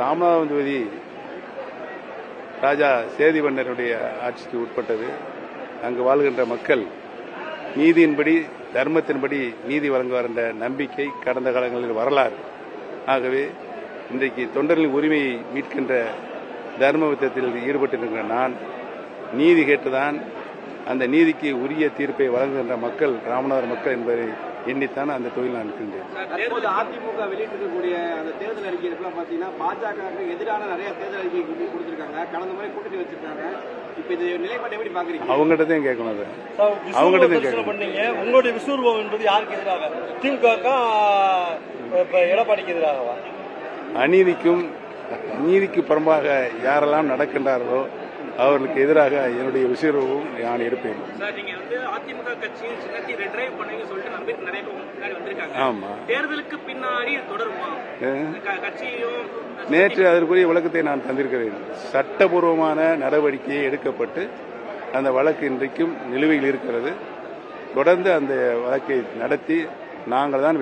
ராமநாதபுரம் தொகுதி ராஜா சேதிவண்ணனுடைய ஆட்சிக்கு உட்பட்டது. அங்கு வாழ்கின்ற மக்கள் நீதியின்படி தர்மத்தின்படி நீதி வழங்குவார் என்ற நம்பிக்கை கடந்த காலங்களில் வரலாறு. ஆகவே இன்றைக்கு தொண்டர்களின் உரிமையை மீட்கின்ற தர்ம யுத்தத்தில் ஈடுபட்டிருக்கிற நான் நீதி கேட்டுதான் அந்த நீதிக்கு உரிய தீர்ப்பை வழங்குகின்ற மக்கள் ராமநாதர் மக்கள் என்பதை எண்ணித்தான் அந்த தொழில் நான் இருக்கின்றேன் தற்போது அதிமுக வெளியிட்டிருக்கக்கூடிய அந்த தேர்தல் அறிக்கைகளுக்குலாம் பாத்தீங்கன்னா பாஜகவுக்கு எதிரான நிறைய தேர்தல் அறிக்கை கொடு- கொடுத்திருக்காங்க. கடந்த முறை கூட்டணி வச்சிருக்காங்க. இப்ப இது நிலைப்பாட்டை எப்படி பாக்குறீங்க அவங்ககிட்ட தான் கேட்கணும் அதை? அவங்ககிட்ட தான் கேட்கணும். பண்ணீங்க. உங்களுடைய விஸ்வரூபம் என்பது யாருக்கு எதிராக? திமுக இப்ப எடப்பாடிக்கு எதிராகவா? அநீதிக்கும் நீதிக்கு புறம்பாக யாரெல்லாம் நடக்கின்றார்களோ அவர்களுக்கு எதிராக என்னுடைய விசுவரவும் நான் இருப்பேன். தேர்தலுக்கு பின்னாடி நேற்று அதற்குரிய விளக்கத்தை நான் தந்திருக்கிறேன். சட்டபூர்வமான நடவடிக்கை எடுக்கப்பட்டு அந்த வழக்கு இன்றைக்கும் நிலுவையில் இருக்கிறது. தொடர்ந்து அந்த வழக்கை நடத்தி நாங்கள் தான்